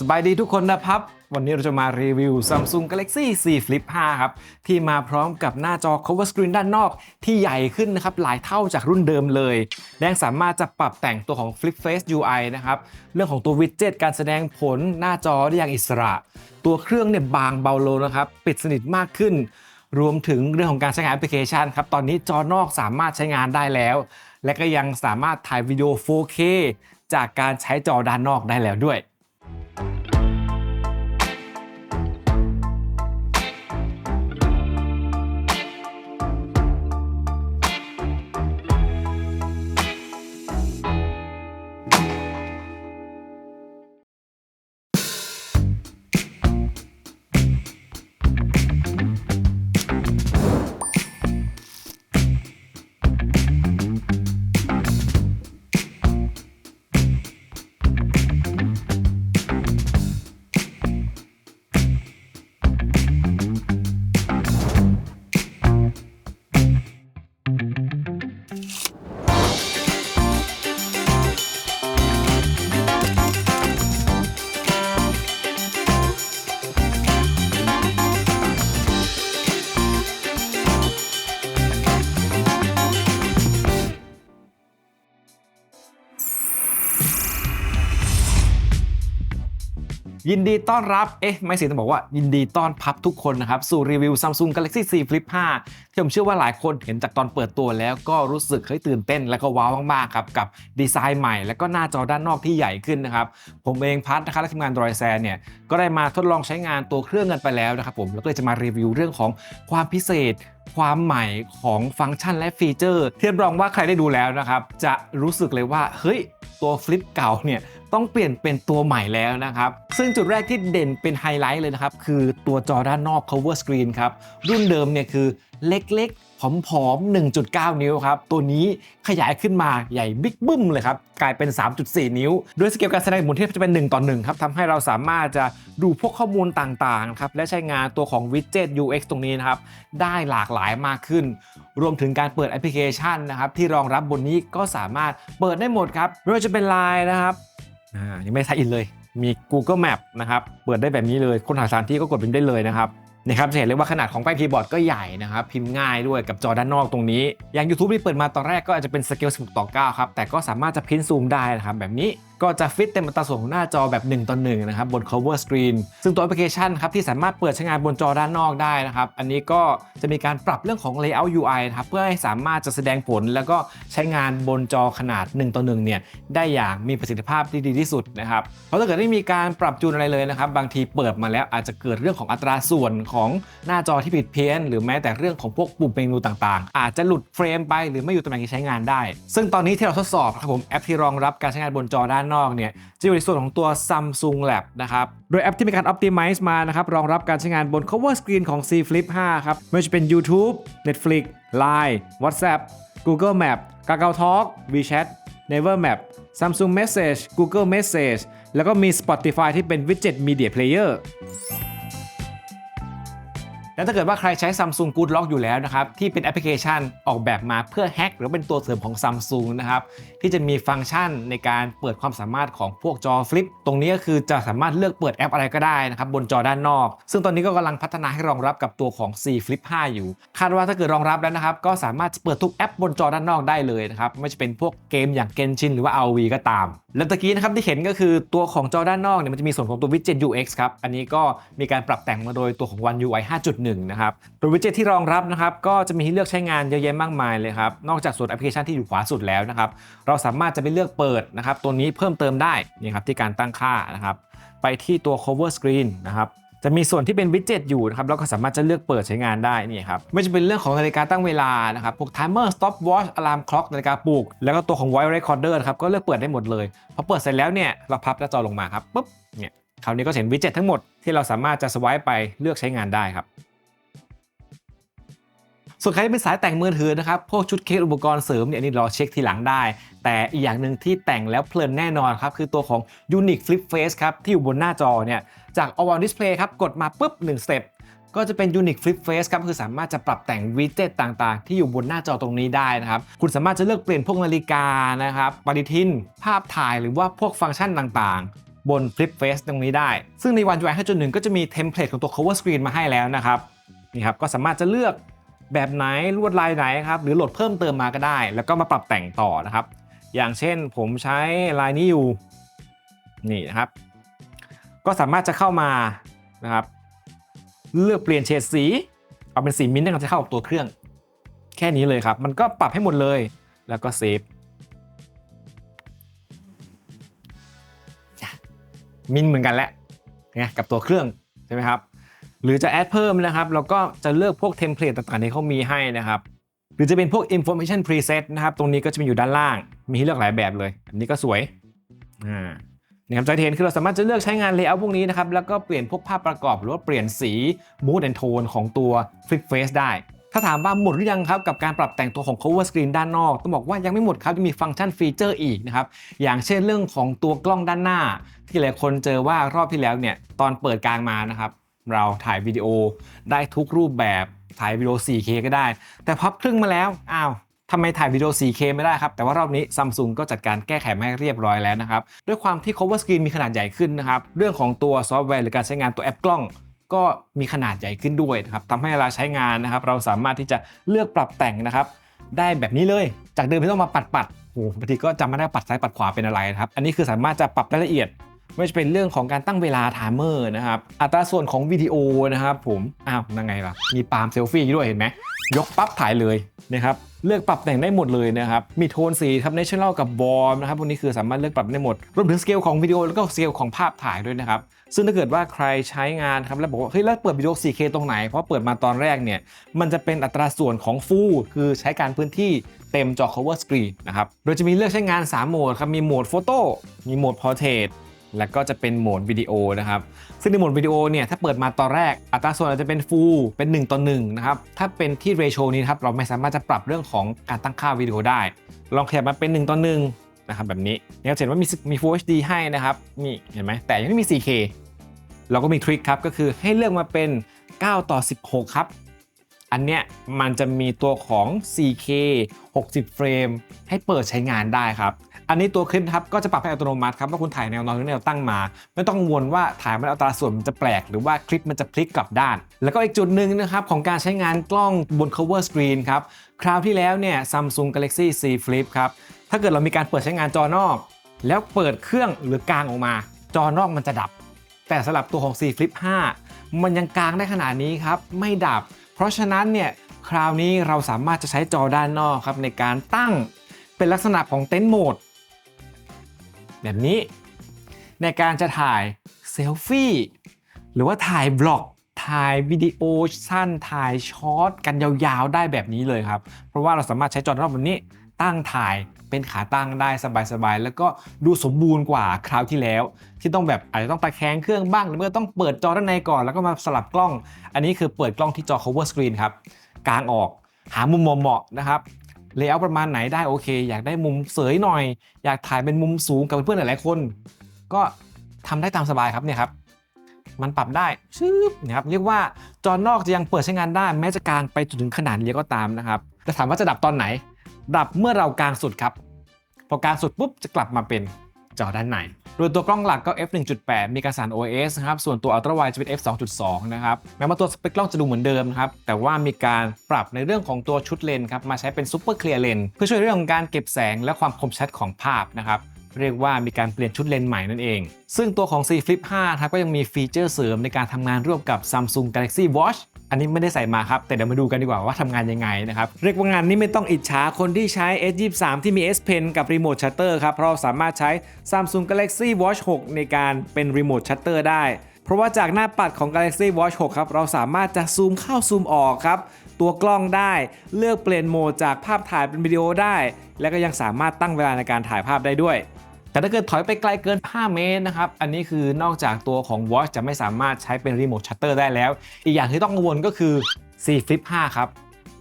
สบายดีทุกคนนะครับ วันนี้เราจะมารีวิว Samsung Galaxy Z Flip 5 ครับ ที่มาพร้อมกับหน้าจอ cover screen ด้านนอกที่ใหญ่ขึ้นนะครับ หลายเท่าจากรุ่นเดิมเลย และสามารถจะปรับแต่งตัวของ Flip Face UI นะครับ เรื่องของตัววิดเจ็ตการแสดงผลหน้าจอได้อย่างอิสระ ตัวเครื่องเนี่ยบางเบาลงนะครับ ปิดสนิทมากขึ้น รวมถึงเรื่องของการใช้งานแอปพลิเคชันครับตอนนี้จอนอกสามารถใช้งานได้แล้ว และก็ยังสามารถถ่ายวิดีโอ 4K จากการใช้จอด้านนอกได้แล้วด้วย ยินดีต้อนรับ เอ๊ะ ไม่สิต้องบอกว่ายินดีต้อนรับทุกคนนะครับ สู่รีวิว Samsung Galaxy Z Flip 5 ที่ผมเชื่อว่าหลายคนเห็นจากตอนเปิดตัวแล้วก็รู้สึกเฮ้ยตื่นเต้นและก็ว้าวมากๆครับ กับดีไซน์ใหม่ และก็หน้าจอด้านนอกที่ใหญ่ขึ้นนะครับ ผมเองพัทนะครับและทีมงานดรอยแซนเนี่ยก็ได้มาทดลองใช้งานตัวเครื่องกันไปแล้วนะครับผมแล้วก็จะมารีวิวเรื่องของความพิเศษความใหม่ของฟังก์ชันและฟีเจอร์เที่รับรองว่าใครได้ดูแล้วนะครับ จะรู้สึกเลยว่า เฮ้ย ตัวฟลิปเก่าเนี่ย ต้องเปลี่ยนเป็นตัวใหม่แล้วนะครับ ซึ่งจุดแรกที่เด่นเป็นไฮไลท์เลยนะครับ คือตัวจอด้านนอก cover screen ครับ รุ่นเดิมเนี่ยคือเล็กๆ ผอมๆ 1.9 นิ้วครับ ตัวนี้ขยายขึ้นมาใหญ่บิ๊กบึ้มเลยครับ กลายเป็น 3.4 นิ้ว โดวยสเกลการแสดงผลที่จะเป็น 1 ต่อ 1 ครับทำให้เราสามารถจะดูพวกข้อมูลต่างๆครับและใช้งานตัวของ widget UX ตรงนี้นะครับ ได้หลากหลายมากขึ้น รวมถึงการเปิดแอปพลิเคชันนะครับที่รองรับบนนี้ก็สามารถเปิดได้หมดครับไม่ว่าจะเป็น Line นะครับ อ่ายังไม่ทายอินเลย มี Google Map นะครับเปิดได้แบบนี้เลยคนหาสถานที่ก็กดพิมพ์ได้เลยนะครับนะครับจะเห็นเลยว่าขนาดของแป้นคีย์บอร์ดก็ใหญ่นะครับ พิมพ์ง่ายด้วยกับจอด้านนอกตรงนี้ อย่าง YouTube ที่เปิดมาตอนแรกก็อาจจะเป็นสเกล16ต่อ9ครับ แต่ก็สามารถจะพิมพ์ซูมได้นะครับแบบนี้ ก็จะฟิตเต็มอัตราส่วนของหน้าจอแบบ 1ต่อ1นะครับบน cover screen ซึ่งตัวแอปพลิเคชันครับที่สามารถเปิดใช้งานบนจอด้านนอกได้นะครับ อันนี้ก็จะมีการปรับเรื่องของ layout UI นะครับเพื่อให้สามารถจะแสดงผล แล้วก็ใช้งานบนจอขนาด1ต่อ1เนี่ยได้อย่างมีประสิทธิภาพที่ดีที่สุดนะครับเพราะถ้าเกิดไม่มีการปรับจูนอะไรเลยนะครับบางทีเปิดมาแล้วอาจจะเกิดเรื่องของอัตราส่วนของหน้าจอที่ผิดเพี้ยน หรือแม้แต่เรื่องของพวกปุ่มเมนูต่างๆ อาจจะหลุดเฟรมไปหรือไม่อยู่ตำแหน่งที่ใช้งานได้ ซึ่งตอนนี้ที่เราทดสอบครับผมแอปที่รองรับการใช้งานบนจอด้านนอกเนี่ยจะอยู่ในส่วนของตัว Samsung Lab นะครับ โดยแอปที่มีการ Optimize มานะครับ รองรับการใช้งานบน cover screen ของ C Flip 5 ครับ ไม่ว่าจะเป็น YouTube Netflix Line WhatsApp Google Map Kakao Talk WeChat Never Map Samsung Message Google Message แล้วก็มี Spotify ที่เป็น Widget Media Player และถ้าเกิดว่าใครใช้ Samsung Good Lock อยู่แล้วนะครับ ที่เป็นแอปพลิเคชันออกแบบมาเพื่อแฮ็กหรือเป็นตัวเสริมของ Samsung นะครับที่จะมีฟังก์ชันในการเปิดความสามารถของพวกจอฟลิปตรงนี้ก็คือจะสามารถเลือกเปิดแอปอะไรก็ได้นะครับบนจอด้านนอก ซึ่งตอนนี้ก็กำลังพัฒนาให้รองรับกับตัวของ Z Flip 5 อยู่ คาดว่าถ้าเกิดรองรับแล้วนะครับก็สามารถเปิดทุกแอปบนจอด้านนอกได้เลยนะครับไม่ว่าจะเป็นพวกเกมอย่าง Genshin หรือว่า RV ก็ตาม แล้วตะกี้นะครับที่เห็นก็คือตัวของจอด้านนอกเนี่ยมันจะมีส่วนของตัว Widget UX ครับอันนี้ก็มีการปรับแต่งมาโดยตัวของ One UI 5.1นะครับตัว Widget ที่รองรับนะครับก็จะมีให้เลือกใช้งานเยอะแยะมากมายเลยครับนอกจากส่วนแอปพลิเคชันที่อยู่ขวาสุดแล้วนะครับเราสามารถจะไปเลือกเปิดนะครับตัวนี้เพิ่มเติมได้นี่ครับที่การตั้งค่านะครับไปที่ตัว cover screen นะครับจะมีส่วนที่เป็นวิดเจ็ตอยู่นะครับแล้วก็สามารถจะเลือกเปิดใช้งานได้นี่ครับไม่จะเป็นเรื่องของนาฬิกาตั้งเวลานะครับพวก timer stop watch alarm clock นาฬิกาปลุกแล้วก็ตัวของ voice recorder ครับก็เลือกเปิดได้หมดเลยพอเปิดเสร็จแล้วเนี่ยเราพับหน้าจอลงมาครับปุ๊บเนี่ยคราวนี้ก็เห็นวิดเจ็ตทั้งหมดที่เราสามารถจะสวายไปเลือกใช้งานได้ครับ ส่วนใครที่เป็นสายแต่งมือถือนะครับ พวกชุดเคสอุปกรณ์เสริมเนี่ยนี่รอเช็คทีหลังได้ แต่อีกอย่างหนึ่งที่แต่งแล้วเพลินแน่นอนครับ คือตัวของ Unique Flip Face ครับ ที่อยู่บนหน้าจอเนี่ยจาก All on Display ครับ กดมาปุ๊บ1 step ก็จะเป็น Unique Flip Face ครับ คือสามารถจะปรับแต่งวิดเจ็ตต่างๆ ที่อยู่บนหน้าจอตรงนี้ได้นะครับ คุณสามารถจะเลือกเปลี่ยนพวกนาฬิกานะครับปฏิทิน ภาพถ่ายหรือว่าพวกฟังก์ชันต่างๆ บน Flip Face ตรงนี้ได้ ซึ่งในวัน UI 5.1 ก็จะมีเทมเพลตของตัว cover screen มาให้แล้วนะครับนี่ครับก็สามารถจะเลือก แบบไหนลวดลายไหนครับหรือโหลดเพิ่มเติมมาก็ได้ แล้วก็มาปรับแต่งต่อนะครับ อย่างเช่นผมใช้ลายนี้อยู่นี่นะครับ ก็สามารถจะเข้ามานะครับ เลือกเปลี่ยนเฉดสี เอาเป็นสีมิ้นท์ที่จะเข้ากับตัวเครื่อง แค่นี้เลยครับ มันก็ปรับให้หมดเลยแล้วก็เซฟมินเหมือนกันแหละไงกับตัวเครื่องใช่ไหมครับ หรือจะแอดเพิ่มนะครับเราก็จะเลือกพวกเทมเพลตต่างๆที่เขามีให้นะครับหรือจะเป็นพวก information preset นะครับ ตรงนี้ก็จะมีอยู่ด้านล่าง มีให้เลือกหลายแบบเลยอันนี้ก็สวยอ่านี่ครับจะเห็นคือเราสามารถจะเลือกใช้งาน layout พวกนี้นะครับ แล้วก็เปลี่ยนพวกภาพประกอบ หรือว่าเปลี่ยนสี mood and tone ของตัว flip face ได้ ถ้าถามว่าหมดหรือยังครับกับการปรับแต่งตัวของ cover screen ด้านนอก ต้องบอกว่ายังไม่หมดครับยังมีฟังก์ชันฟีเจอร์อีกนะครับ อย่างเช่นเรื่องของตัวกล้องด้านหน้า ที่หลายคนเจอว่ารอบที่แล้วเนี่ยตอนเปิดกลางมานะครับ เราถ่ายวิดีโอได้ทุกรูปแบบถ่ายวิดีโอ 4K ก็ได้ แต่พับครึ่งมาแล้วอ้าวทำไมถ่ายวิดีโอ 4K ไม่ได้ครับ แต่ว่ารอบนี้ซัมซุงก็จัดการแก้ไขมาให้เรียบร้อยแล้วนะครับ ด้วยความที่ cover screen มีขนาดใหญ่ขึ้นนะครับ เรื่องของตัวซอฟต์แวร์หรือการใช้งานตัวแอปกล้อง ก็มีขนาดใหญ่ขึ้นด้วยนะครับทำให้เวลาใช้งานนะครับ เราสามารถที่จะเลือกปรับแต่งนะครับ ได้แบบนี้เลย จากเดิมที่ต้องมาปัดปัดโอ้โหบางทีก็จำไม่ได้ปัดซ้ายปัดขวาเป็นอะไรนะครับ อันนี้คือสามารถจะปรับรายละเอียด ไม่ว่าจะเป็นเรื่องของการตั้งเวลาไทม์เมอร์นะครับ อัตราส่วนของวิดีโอนะครับผมอ้าวยังไงล่ะ มีปาล์มเซลฟี่ด้วยเห็นไหมยกปั๊บถ่ายเลยนะครับเลือกปรับแต่งได้หมดเลยนะครับ มีโทนสีครับ Natural กับบอมนะครับพวกนี้คือสามารถเลือกปรับได้หมด รวมถึงสเกลของวิดีโอแล้วก็สเกลของภาพถ่ายด้วยนะครับ ซึ่งถ้าเกิดว่าใครใช้งานครับ แล้วบอกว่า เฮ้ย แล้วเปิดวิดีโอ 4K ตรงไหน เพราะเปิดมาตอนแรกเนี่ย มันจะเป็นอัตราส่วนของ Full คือใช้การพื้นที่เต็มจอ cover screen นะครับ โดยจะมีเลือกใช้งาน 3 โหมดครับ มีโหมดโฟโต้ มีโหมด portrait แล้วก็จะเป็นโหมดวิดีโอนะครับ ซึ่งในโหมดวิดีโอเนี่ยถ้าเปิดมาตอนแรกอัตราส่วนอาจจะเป็น full เป็น1ต่อ1นะครับ ถ้าเป็นที่ ratio นี้ครับเราไม่สามารถจะปรับเรื่องของการตั้งค่าวิดีโอได้ ลองขยับมาเป็น1ต่อ1นะครับแบบนี้เนี่ยจะเห็นว่ามีมี Full HD ให้นะครับนี่เห็นไหมแต่ยังไม่มี 4K เราก็มีทริคครับก็คือให้เลือกมาเป็น 9 ต่อ 16 ครับ อันเนี้ยมันจะมีตัวของ 4K 60 เฟรมให้เปิดใช้งานได้ครับ อันนี้ตัวคลิปนครับก็จะปรับให้อัตโนมัติครับว่าคุณถ่ายแนวนอนหรือแนวตั้งมา ไม่ต้องกังวลว่าถ่ายมันอัตราส่วนมันจะแปลก หรือว่าคลิปมันจะพลิกกลับด้าน แล้วก็อีกจุดหนึ่งนะครับของการใช้งานกล้องบน cover screen ครับคราวที่แล้วเนี่ย Samsung Galaxy Z Flip ครับถ้าเกิดเรามีการเปิดใช้งานจอนอก แล้วเปิดเครื่องหรือกลางออกมา จอนอกมันจะดับ แต่สำหรับตัวของ Z Flip 5 มันยังกลางได้ขนาดนี้ครับไม่ดับ เพราะฉะนั้นเนี่ยคราวนี้เราสามารถจะใช้จอด้านนอกครับในการตั้งเป็นลักษณะของเต็นท์โหมด แบบนี้ ในการจะถ่ายเซลฟี่หรือว่าถ่ายบล็อกถ่ายวิดีโอสั้นถ่ายช็อตกันยาวๆ ได้แบบนี้เลยครับ เพราะว่าเราสามารถใช้จอด้านนอกแบบนี้ตั้งถ่ายเป็นขาตั้งได้สบายๆ แล้วก็ดูสมบูรณ์กว่าคราวที่แล้ว ที่ต้องแบบอาจจะต้องตะแคงเครื่องบ้างหรือไม่ก็ต้องเปิดจอด้านในก่อนแล้วก็มาสลับกล้อง อันนี้คือเปิดกล้องที่จอ cover screen ครับกลางออกหามุมเหมาะๆนะครับ เลเยอร์ประมาณไหนได้โอเค อยากได้มุมเสยหน่อย อยากถ่ายเป็นมุมสูงกับเพื่อนๆหลายๆคน ก็ทำได้ตามสบายครับเนี่ยครับมันปรับได้ชึบนะครับเรียกว่าจอนอกจะยังเปิดใช้งานได้แม้จะกลางไปจนถึงขนาดเลี้ยก็ตามนะครับแต่ถามว่าจะดับตอนไหน ดับเมื่อเรากลางสุดครับ พอกลางสุดปุ๊บจะกลับมาเป็นจอด้านใน โดยตัวกล้องหลักก็ f 1.8 มีการสั่น OIS นะครับ ส่วนตัว Ultra Wide จะเป็น f 2.2 นะครับ แม้ว่าตัวสเปคกล้องจะดูเหมือนเดิมนะครับ แต่ว่ามีการปรับในเรื่องของตัวชุดเลนครับ มาใช้เป็น Super Clear Lens เพื่อช่วยเรื่องของการเก็บแสงและความคมชัดของภาพนะครับเรียกว่ามีการเปลี่ยนชุดเลนส์ใหม่นั่นเอง ซึ่งตัวของ Z Flip 5ครับก็ยังมีฟีเจอร์เสริมในการทำงานร่วมกับ Samsung Galaxy Watch อันนี้ไม่ได้ใส่มาครับ แต่เดี๋ยวมาดูกันดีกว่าว่าทำงานยังไงนะครับ เรียกว่างานนี้ไม่ต้องอิจฉาคนที่ใช้ S23 ที่มี S Pen กับ Remote Shutter ครับ เพราะเราสามารถใช้ Samsung Galaxy Watch 6 ในการเป็น Remote Shutter ได้ เพราะว่าจากหน้าปัดของ Galaxy Watch 6 ครับ เราสามารถจะซูมเข้าซูมออกครับ ตัวกล้องได้ เลือกเปลี่ยนโหมดจากภาพถ่ายเป็นวิดีโอได้ และก็ยังสามารถตั้งเวลาในการถ่ายภาพได้ด้วย แต่ถ้าเกิดถอยไปไกลเกิน 5 เมตรนะครับ อันนี้คือนอกจากตัวของ Watch จะไม่สามารถใช้เป็นรีโมทชัตเตอร์ได้แล้ว อีกอย่างที่ต้องกังวลก็คือ C Flip 5 ครับ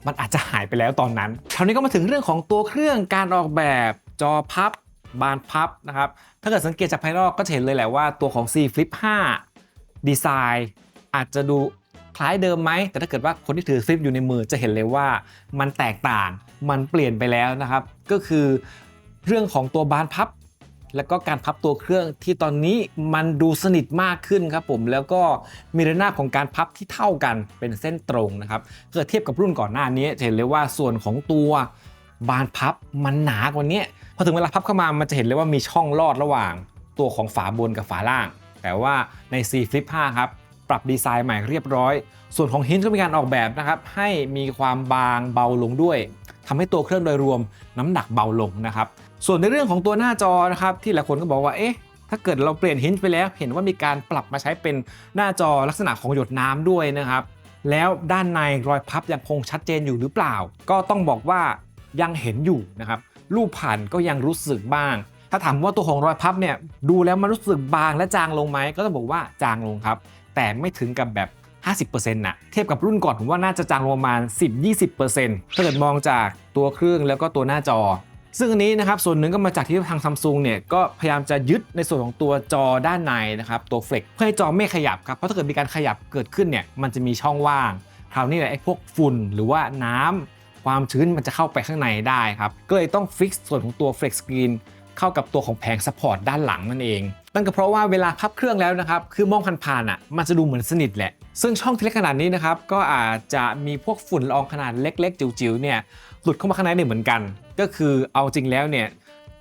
มันอาจจะหายไปแล้วตอนนั้น คราวนี้ก็มาถึงเรื่องของตัวเครื่องการออกแบบจอพับบานพับนะครับ ถ้าเกิดสังเกตจากภายนอกก็เห็นเลยแหละว่าตัวของ C Flip 5 ดีไซน์อาจจะดูคล้ายเดิมไหม แต่ถ้าเกิดว่าคนที่ถือ Flip อยู่ในมือจะเห็นเลยว่ามันแตกต่าง มันเปลี่ยนไปแล้วนะครับ ก็คือเรื่องของตัวบานพับ แล้วก็การพับตัวเครื่องที่ตอนนี้มันดูสนิทมากขึ้นครับผม แล้วก็มีระนาบของการพับที่เท่ากันเป็นเส้นตรงนะครับเกิดเทียบกับรุ่นก่อนหน้านี้เห็นเลยว่าส่วนของตัวบานพับมันหนากว่านี้พอถึงเวลาพับเข้ามามันจะเห็นเลยว่ามีช่องลอดระหว่าง ตัวของฝาบนกับฝาล่าง แต่ว่าใน C Flip 5 ครับ ปรับดีไซน์ใหม่เรียบร้อย ส่วนของฮินก็มีการออกแบบนะครับให้มีความบางเบาลงด้วย ทำให้ตัวเครื่องโดยรวมน้ำหนักเบาลงนะครับ ส่วนในเรื่องของตัวหน้าจอนะครับที่หลายคนก็บอกว่าเอ๊ะถ้าเกิดเราเปลี่ยนฮินไปแล้ว เห็นว่ามีการปรับมาใช้เป็นหน้าจอลักษณะของหยดน้ำด้วยนะครับ แล้วด้านในรอยพับยังคงชัดเจนอยู่หรือเปล่า ก็ต้องบอกว่ายังเห็นอยู่นะครับรูปผ่านก็ยังรู้สึกบ้าง ถ้าถามว่าตัวของรอยพับเนี่ยดูแล้วมันรู้สึกบางและจางลงไหมก็ต้องบอกว่าจางลงครับ แต่ไม่ถึงกับแบบ 50%นะเทียบกับรุ่นก่อนผมว่าน่าจะจางลงประมาณ 10-20%ถ้าเกิดมองจากตัวเครื่องแล้วก็ตัวหน้าจอซึ่งอันนี้นะครับส่วนหนึ่งก็มาจากที่ทางซัมซุงเนี่ยก็พยายามจะยึดในส่วนของตัวจอด้านในนะครับตัวเฟล็กเพื่อให้จอไม่ขยับครับเพราะถ้าเกิดมีการขยับเกิดขึ้นเนี่ยมันจะมีช่องว่าง คราวนี้แหละไอ้พวกฝุ่นหรือว่าน้ำความชื้นมันจะเข้าไปข้างในได้ครับก็เลยต้องฟิกส่วนของตัวเฟล็กสกรีน เข้ากับตัวของแผงซัพพอร์ตด้านหลังนั่นเองนั่นก็เพราะว่าเวลาพับเครื่องแล้วนะครับ คือมองผ่านๆอะ มันจะดูเหมือนสนิทแหละ ซึ่งช่องที่เล็กขนาดนี้นะครับ ก็อาจจะมีพวกฝุ่นละอองขนาดเล็ก ๆ จิ๋วๆ เนี่ย หลุดเข้ามาข้างในเนี่ยเหมือนกัน ก็คือเอาจริงแล้วเนี่ย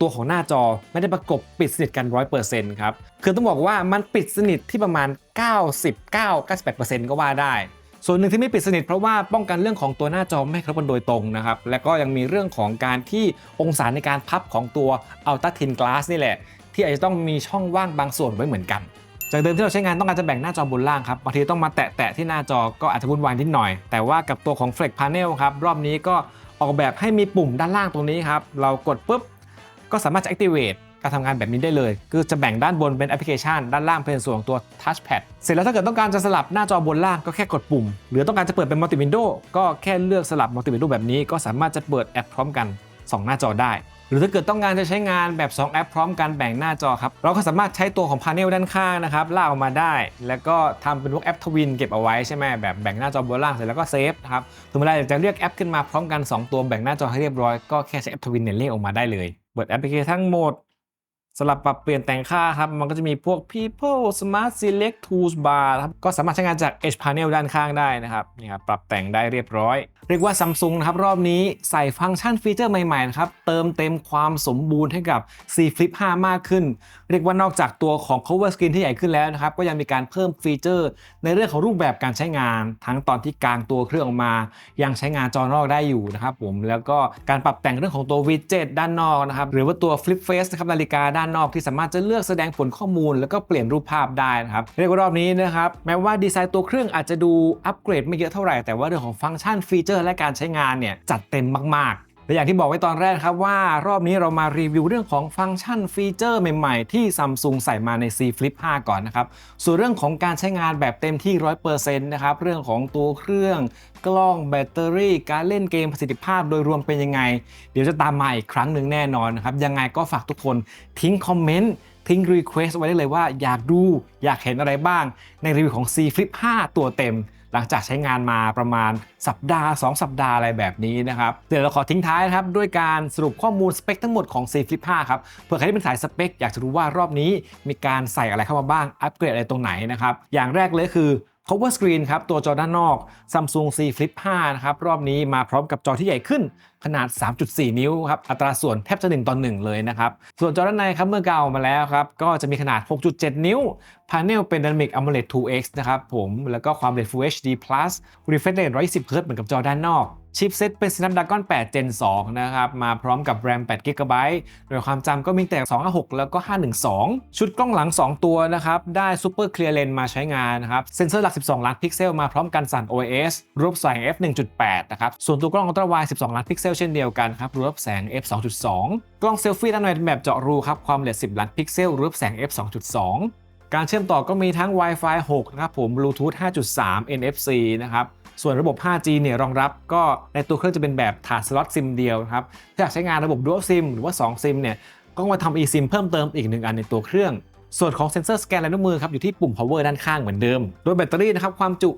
ตัวของหน้าจอไม่ได้ประกบปิดสนิทกัน 100%ครับ คือต้องบอกว่ามันปิดสนิทที่ประมาณ 99-98%ก็ว่าได้ ส่วนหนึ่งที่ไม่ปิดสนิทเพราะว่าป้องกันเรื่องของตัวหน้าจอไม่ให้กระทบโดยตรงนะครับ และก็ยังมีเรื่องของการที่องศาในการพับของตัว Ultra Thin Glass นี่แหละ ที่อาจจะต้องมีช่องว่างบางส่วนไว้เหมือนกัน จากเดิมที่เราใช้งานต้องการจะแบ่งหน้าจอบนล่างครับบางทีต้องมาแตะๆที่หน้าจอก็อาจจะวุ่นวายนิดหน่อย แต่ว่ากับตัวของ Flex Panel ครับรอบนี้ก็ออกแบบให้มีปุ่มด้านล่างตรงนี้ครับเรากดปุ๊บก็สามารถจะ activate การทำงานแบบนี้ได้เลย คือจะแบ่งด้านบนเป็นแอปพลิเคชัน ด้านล่างเป็นส่วนของตัว touchpad เสร็จแล้วถ้าเกิดต้องการจะสลับหน้าจอบนล่างก็แค่กดปุ่ม หรือต้องการจะเปิดเป็น multi window ก็แค่เลือกสลับ multi window แบบนี้ก็สามารถจะเปิดแอปพร้อมกัน 2 หน้าจอได้ หรือถ้าเกิดต้องการจะใช้งานแบบ 2 แอปพร้อมกันแบ่งหน้าจอครับเราก็สามารถใช้ตัวของพา n e l ด้านข้างนะครับลากออกมาได้ แล้วก็ทำเป็นพวกแอปทวินเก็บเอาไว้ใช่ไหมแบบแบ่งหน้าจอบนล่างเสร็จแล้วก็เซฟนะครับถึงเวลาอยากจะเรียกแอปขึ้นมาพร้อมกัน 2 ตัวแบ่งหน้าจอให้เรียบร้อยก็แค่ใช้แอปทวินเนี่ยเรียกออกมาได้เลยเปิดแอปพลิเคชันทั้งหมด สลับปรับเปลี่ยนแต่งค่าครับ มันก็จะมีพวก people smart select tools bar ครับ ก็สามารถใช้งานจาก edge panel ด้านข้างได้นะครับ นี่ครับ ปรับแต่งได้เรียบร้อย เรียกว่า Samsung นะครับ รอบนี้ใส่ฟังก์ชันฟีเจอร์ใหม่ๆนะครับ เติมเต็มความสมบูรณ์ให้กับ C Flip 5 มากขึ้น เรียกว่านอกจากตัวของ cover screen ที่ใหญ่ขึ้นแล้วนะครับ ก็ยังมีการเพิ่มฟีเจอร์ ในเรื่องของรูปแบบการใช้งาน ทั้งตอนที่กลางตัวเครื่องออกมา ยังใช้งานจอนอกได้อยู่นะครับผม แล้วก็การปรับแต่งเรื่องของตัว widget ด้านนอกนะครับ หรือว่าตัว flip face นะครับนาฬิกาด้านนอกที่สามารถจะเลือกแสดงผลข้อมูล แล้วก็เปลี่ยนรูปภาพได้นะครับเรียกว่ารอบนี้นะครับแม้ว่าดีไซน์ตัวเครื่องอาจจะดูอัปเกรดไม่เยอะเท่าไหร่แต่ว่าเรื่องของฟังก์ชันฟีเจอร์ และการใช้งานเนี่ยจัดเต็มมากๆ และอย่างที่บอกไว้ตอนแรกครับว่ารอบนี้เรามารีวิวเรื่องของฟังก์ชันฟีเจอร์ใหม่ๆ ที่ Samsung ใส่มาใน C Flip 5 ก่อนนะครับ ส่วนเรื่องของการใช้งานแบบเต็มที่ 100%นะครับ เรื่องของตัวเครื่อง กล้องแบตเตอรี่ การเล่นเกมประสิทธิภาพโดยรวมเป็นยังไง เดี๋ยวจะตามมาอีกครั้งหนึ่งแน่นอนนะครับ ยังไงก็ฝากทุกคนทิ้งคอมเมนต์ทิ้งรีเควสไว้ได้เลยว่าอยากดูอยากเห็นอะไรบ้าง ในรีวิวของ C Flip 5 ตัวเต็ม หลังจากใช้งานมาประมาณสัปดาห์ 2 สัปดาห์อะไรแบบนี้นะครับเดี๋ยวเราขอทิ้งท้ายนะครับด้วยการสรุปข้อมูลสเปคทั้งหมดของ C Flip 5 ครับเผื่อใครที่เป็นสายสเปคอยากจะรู้ว่ารอบนี้มีการใส่อะไรเข้ามาบ้างอัปเกรดอะไรตรงไหนนะครับอย่างแรกเลยคือ cover screen ครับตัวจอด้านนอก Samsung C Flip 5 นะครับ รอบนี้มาพร้อมกับจอที่ใหญ่ขึ้นขนาด 3.4 นิ้วครับ อัตราส่วนแทบจะ 1ต่อ1เลยนะครับ ส่วนจอด้านในครับเมื่อกาวมาแล้วครับ ก็จะมีขนาด 6.7 นิ้ว พาเนลเป็น Dynamic AMOLED 2X นะครับผม แล้วก็ความเร็ว Full HD Plus refresh rate 120 Hz เหมือนกับจอด้านนอกชิปเซ็ตเป็น Snapdragon 8 Gen 2 นะครับ มาพร้อมกับ RAM 8 GB โดยความจำก็มีแต่ 256 แล้วก็ 512 ชุดกล้องหลัง 2 ตัวนะครับ ได้ Super Clear Lens มาใช้งานนะครับ เซ็นเซอร์หลัก 12 ล้านพิกเซลมาพร้อมกันสั่น OIS รูปแสง f 1.8 นะครับ ส่วนตัวกล้อง Ultra Wide 12 ล้านพิกเซลเช่นเดียวกันครับ รูปแสง f 2.2 กล้องเซลฟี่ด้านในเป็นแบบเจาะรูครับ ความละเอียด 10 ล้านพิกเซล รูปแสง f 2.2การเชื่อมต่อก็มีทั้ง Wi-Fi 6 นะครับผม Bluetooth 5.3 NFC นะครับ ส่วนระบบ 5G เนี่ยรองรับก็ในตัวเครื่องจะเป็นแบบถาดสล็อตซิมเดียวครับ ถ้าอยากใช้งานระบบ Dual SIM หรือว่า 2 ซิมเนี่ยก็มาทำ eSIM เพิ่มเติมอีกหนึ่งอันในตัวเครื่องส่วนของเซ็นเซอร์สแกนลายนิ้วมือครับอยู่ที่ปุ่ม power ด้านข้างเหมือนเดิม โดยแบตเตอรี่นะครับความจุ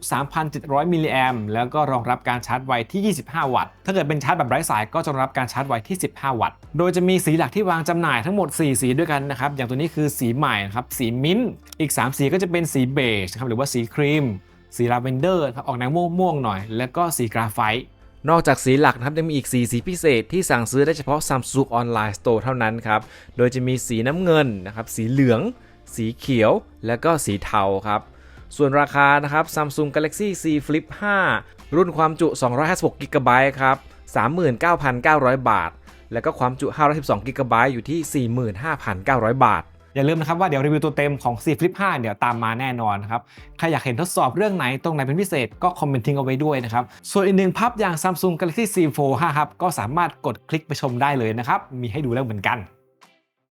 3,700 มิลลิแอมแล้วก็รองรับการชาร์จไวที่ 25 วัตต์ ถ้าเกิดเป็นชาร์จแบบไร้สายก็จะรองรับการชาร์จไวที่ 15 วัตต์ โดยจะมีสีหลักที่วางจำหน่ายทั้งหมด 4 สีด้วยกันนะครับ อย่างตัวนี้คือสีใหม่นะครับ สีมิ้นท์อีก 3 สีก็จะเป็นสีเบจครับหรือว่าสีครีม สีลาเวนเดอร์ครับออกแนวม่วงๆหน่อย แล้วก็สีกราไฟต์นอกจากสีหลักนะครับยังมีอีก 4 สีพิเศษที่สั่งซื้อได้เฉพาะ Samsung Online Store เท่านั้นครับ โดยจะมีสีน้ำเงินนะครับ สีเหลือง สีเขียว และก็สีเทาครับ ส่วนราคานะครับ Samsung Galaxy Z Flip 5 รุ่นความจุ 256 g b ครับ 39,900 บาท แล้วก็ความจุ 512 g b อยู่ที่ 45,900 บาท อย่าลืมนะครับว่าเดี๋ยวรีวิวตัวเต็มของ C Flip 5 เดี๋ยวตามมาแน่นอนนครับ ใครอยากเห็นทดสอบเรื่องไหนตรงไหนเป็นพิเศษก็คอมเมนต์ทิ้งเอาไว้ด้วยนะครับ ส่วนอีกหนึ่งพับอย่าง Samsung Galaxy Z Fold 5 ครับ ก็สามารถกดคลิกไปชมได้เลยนะครับ มีให้ดูแล้วเหมือนกัน